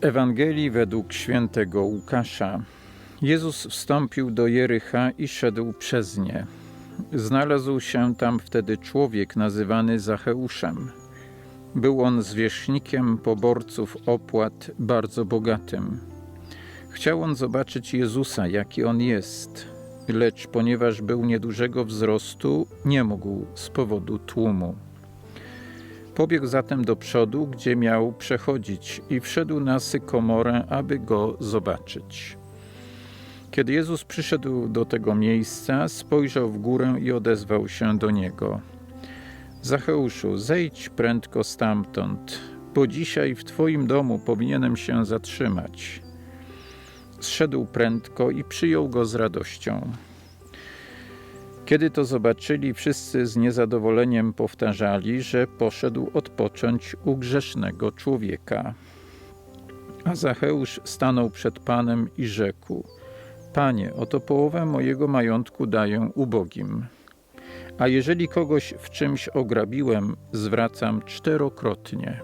Ewangelii według świętego Łukasza. Jezus wstąpił do Jericha i szedł przez nie. Znalazł się tam wtedy człowiek nazywany Zacheuszem. Był on zwierzchnikiem poborców opłat, bardzo bogatym. Chciał on zobaczyć Jezusa, jaki on jest, lecz ponieważ był niedużego wzrostu, nie mógł z powodu tłumu. Pobiegł zatem do przodu, gdzie miał przechodzić, i wszedł na sykomorę, aby go zobaczyć. Kiedy Jezus przyszedł do tego miejsca, spojrzał w górę i odezwał się do niego: Zacheuszu, zejdź prędko stamtąd, bo dzisiaj w Twoim domu powinienem się zatrzymać. Zszedł prędko i przyjął go z radością. Kiedy to zobaczyli, wszyscy z niezadowoleniem powtarzali, że poszedł odpocząć u grzesznego człowieka. A Zacheusz stanął przed Panem i rzekł: Panie, oto połowę mojego majątku daję ubogim. A jeżeli kogoś w czymś ograbiłem, zwracam czterokrotnie.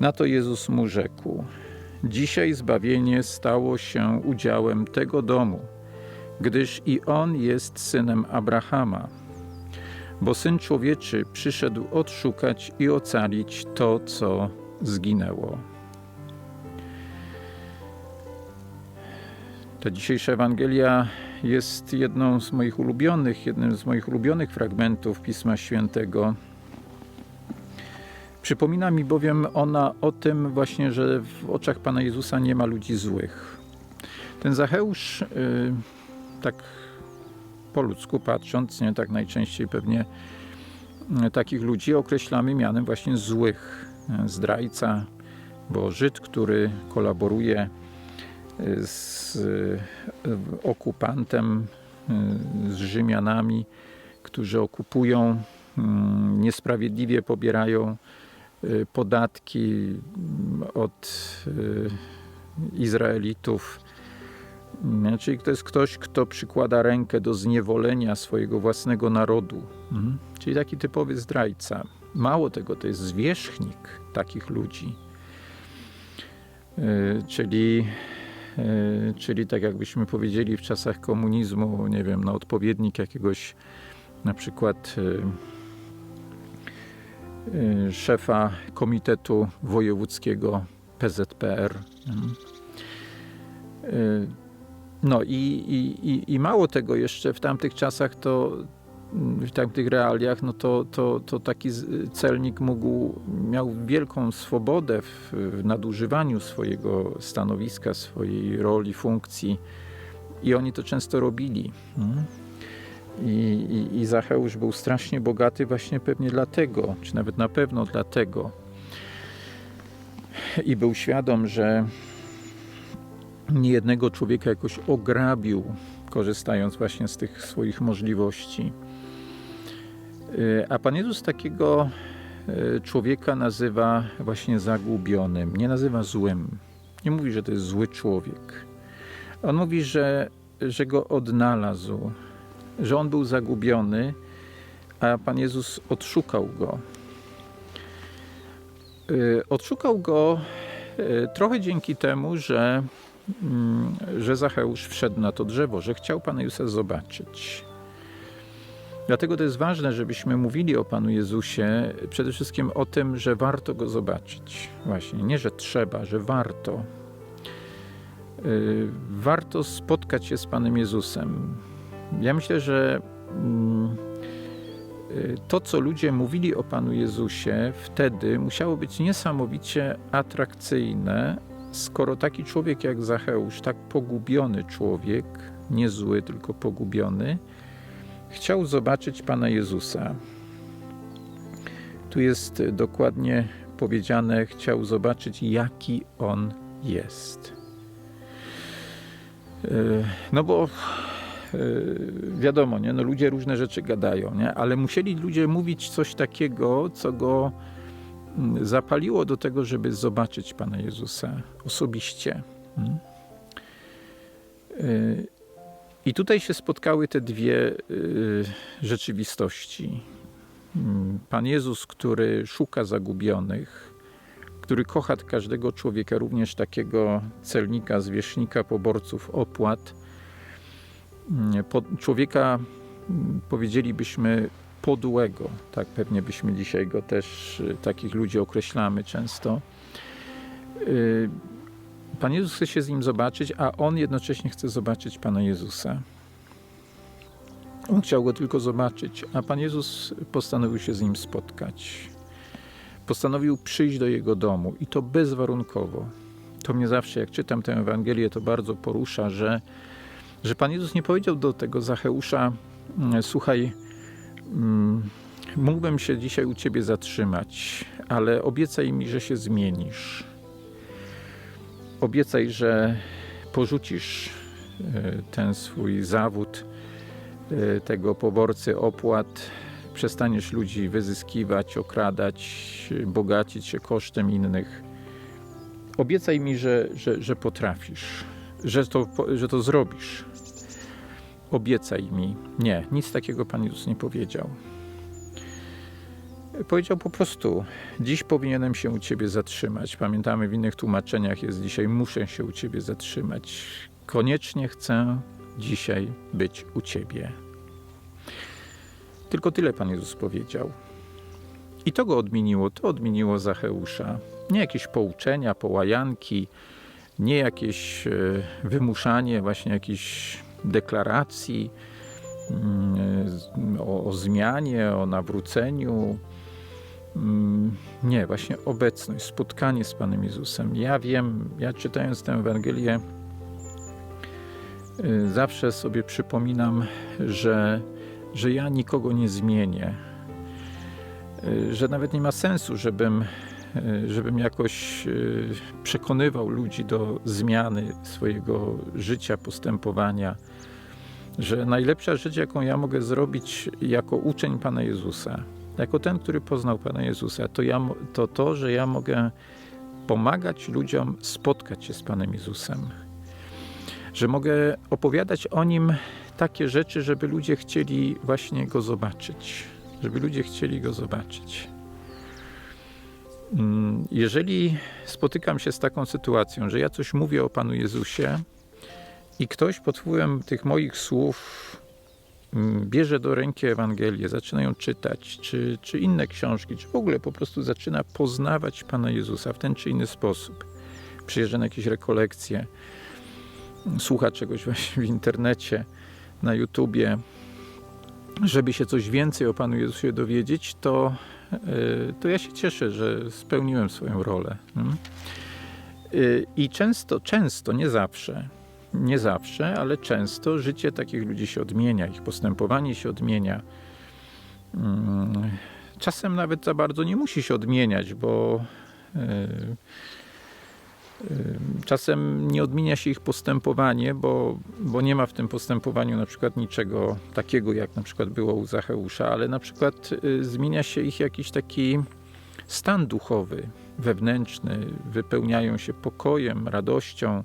Na to Jezus mu rzekł: Dzisiaj zbawienie stało się udziałem tego domu gdyż i on jest synem Abrahama. Bo syn człowieczy przyszedł odszukać i ocalić to, co zginęło. Ta dzisiejsza Ewangelia jest jedną z moich ulubionych, jednym z moich ulubionych fragmentów Pisma Świętego. Przypomina mi bowiem ona o tym właśnie, że w oczach Pana Jezusa nie ma ludzi złych. Ten Zacheusz yy, tak po ludzku patrząc, nie tak najczęściej pewnie e, takich ludzi określamy mianem właśnie złych. E, zdrajca, bo Żyd, który kolaboruje e, z okupantem, z Rzymianami, którzy okupują, niesprawiedliwie pobierają podatki od Izraelitów, Czyli to jest ktoś, kto przykłada rękę do zniewolenia swojego własnego narodu. Mhm. Czyli taki typowy zdrajca. Mało tego, to jest zwierzchnik takich ludzi. Yy, czyli, yy, czyli tak jakbyśmy powiedzieli w czasach komunizmu, nie wiem, no odpowiednik jakiegoś na przykład yy, szefa Komitetu Wojewódzkiego PZPR. Mhm. No i, i, i mało tego jeszcze w tamtych czasach to w tamtych realiach, no to, to, to taki celnik mógł, miał wielką swobodę w, w nadużywaniu swojego stanowiska, swojej roli, funkcji i oni to często robili. Mhm. I, i, I Zacheusz był strasznie bogaty właśnie pewnie dlatego, czy nawet na pewno dlatego. I był świadom, że niejednego człowieka jakoś ograbił, korzystając właśnie z tych swoich możliwości. E, a Pan Jezus takiego e, człowieka nazywa właśnie zagubionym, nie nazywa złym. Nie mówi, że to jest zły człowiek. On mówi, że, że go odnalazł, że on był zagubiony, a Pan Jezus odszukał go. E, odszukał go trochę dzięki temu, że że Zacheusz wszedł na to drzewo, że chciał Pana Jezusa zobaczyć. Dlatego to jest ważne, żebyśmy mówili o Panu Jezusie przede wszystkim o tym, że warto Go zobaczyć. Właśnie, nie, że trzeba, że warto. Y, warto spotkać się z Panem Jezusem. Ja myślę, że mm, y, to, co ludzie mówili o Panu Jezusie wtedy, musiało być niesamowicie atrakcyjne, skoro taki człowiek jak Zacheusz, tak pogubiony człowiek, nie zły, tylko pogubiony, chciał zobaczyć Pana Jezusa. Tu jest dokładnie powiedziane, chciał zobaczyć, jaki On jest. E, no bo e, wiadomo, nie? No ludzie różne rzeczy gadają, nie? ale musieli ludzie mówić coś takiego, co go zapaliło do tego, żeby zobaczyć Pana Jezusa osobiście. Hmm? Y, I tutaj się spotkały te dwie y, rzeczywistości. Hmm, Pan Jezus, który szuka zagubionych, który kocha każdego człowieka, również takiego celnika, zwierzchnika, poborców opłat. Mm, po, człowieka powiedzielibyśmy podłego, tak pewnie byśmy dzisiaj go też, y, takich ludzi określamy często. Y, Pan Jezus chce się z nim zobaczyć, a on jednocześnie chce zobaczyć Pana Jezusa. On chciał go tylko zobaczyć, a Pan Jezus postanowił się z nim spotkać. Postanowił przyjść do jego domu i to bezwarunkowo. To mnie zawsze, jak czytam tę Ewangelię, to bardzo porusza, że, że Pan Jezus nie powiedział do tego Zacheusza: mm, Słuchaj, mógłbym się dzisiaj u ciebie zatrzymać, ale obiecaj mi, że się zmienisz. Obiecaj, że porzucisz e, ten swój zawód e, tego poborcy opłat, przestaniesz ludzi wyzyskiwać, okradać, bogacić się kosztem innych. Obiecaj mi, że, że, że potrafisz, że to, że to zrobisz. Obiecaj mi. Nie, nic takiego Pan Jezus nie powiedział. Powiedział po prostu: Dziś powinienem się u ciebie zatrzymać. Pamiętamy w innych tłumaczeniach jest dzisiaj: Muszę się u ciebie zatrzymać. Koniecznie chcę dzisiaj być u ciebie. Tylko tyle Pan Jezus powiedział. I to go odmieniło, to odmieniło Zacheusza. Nie jakieś pouczenia, połajanki, nie jakieś e, wymuszanie właśnie jakichś deklaracji mm, o, o zmianie, o nawróceniu. Mm, nie, właśnie obecność, spotkanie z Panem Jezusem. Ja wiem, ja czytając tę Ewangelię, e, zawsze sobie przypominam, że że ja nikogo nie zmienię, y, że nawet nie ma sensu, żebym, y, żebym jakoś y, przekonywał ludzi do zmiany swojego życia, postępowania, że najlepsza rzecz, jaką ja mogę zrobić jako uczeń Pana Jezusa, jako ten, który poznał Pana Jezusa, to, ja, to to, że ja mogę pomagać ludziom spotkać się z Panem Jezusem. Że mogę opowiadać o Nim takie rzeczy, żeby ludzie chcieli właśnie go zobaczyć. Żeby ludzie chcieli go zobaczyć. Jeżeli spotykam się z taką sytuacją, że ja coś mówię o Panu Jezusie i ktoś pod wpływem tych moich słów mm, bierze do ręki Ewangelię, zaczyna ją czytać, czy, czy inne książki, czy w ogóle po prostu zaczyna poznawać Pana Jezusa w ten czy inny sposób, przyjeżdża na jakieś rekolekcje, słucha czegoś właśnie w internecie, na YouTubie, żeby się coś więcej o Panu Jezusie dowiedzieć, to, to ja się cieszę, że spełniłem swoją rolę. Hmm? E, I często, często, nie zawsze, nie zawsze, ale często życie takich ludzi się odmienia, ich postępowanie się odmienia. Hmm, czasem nawet za bardzo nie musi się odmieniać, bo e, Czasem nie odmienia się ich postępowanie, bo, bo nie ma w tym postępowaniu na przykład niczego takiego, jak na przykład było u Zacheusza, ale na przykład y, zmienia się ich jakiś taki stan duchowy, wewnętrzny, wypełniają się pokojem, radością,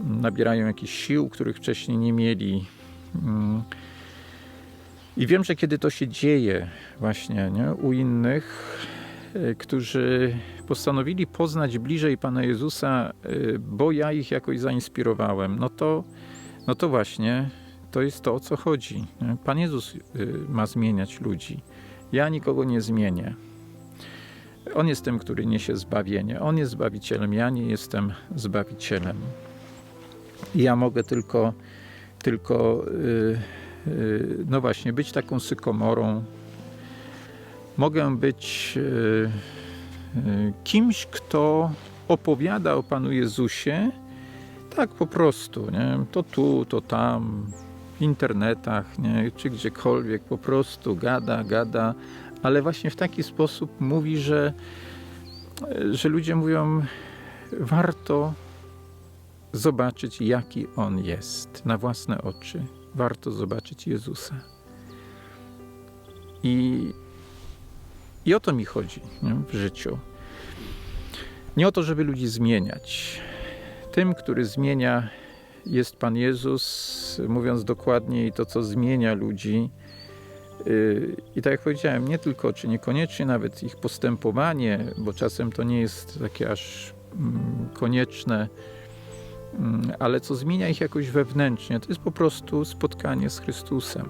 nabierają jakichś sił, których wcześniej nie mieli. I wiem, że kiedy to się dzieje właśnie nie, u innych, którzy postanowili poznać bliżej Pana Jezusa, y, bo ja ich jakoś zainspirowałem, no to, no to właśnie to jest to, o co chodzi. Pan Jezus ma zmieniać ludzi. Ja nikogo nie zmienię. On jest tym, który niesie zbawienie. On jest zbawicielem, ja nie jestem zbawicielem. Ja mogę tylko, tylko no właśnie, być taką sykomorą. Mogę być yy, kimś, kto opowiada o Panu Jezusie tak po prostu, nie? to tu, to tam, w internetach, nie? czy gdziekolwiek, po prostu gada, gada, ale właśnie w taki sposób mówi, że, że ludzie mówią, warto zobaczyć, jaki On jest na własne oczy. Warto zobaczyć Jezusa. I i o to mi chodzi nie? w życiu. Nie o to, żeby ludzi zmieniać. Tym, który zmienia, jest Pan Jezus, mówiąc dokładniej, to co zmienia ludzi, Y, I tak jak powiedziałem, nie tylko, czy niekoniecznie nawet ich postępowanie, bo czasem to nie jest takie aż mm, konieczne, mm, ale co zmienia ich jakoś wewnętrznie, to jest po prostu spotkanie z Chrystusem.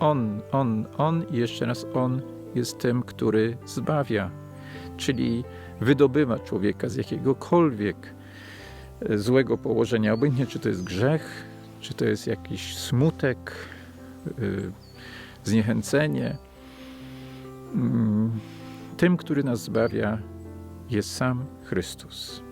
On, On, On i jeszcze raz On jest tym, który zbawia, czyli wydobywa człowieka z jakiegokolwiek e, złego położenia, obojętnie czy to jest grzech, czy to jest jakiś smutek, y, zniechęcenie. Mm, Tym, który nas zbawia, jest sam Chrystus.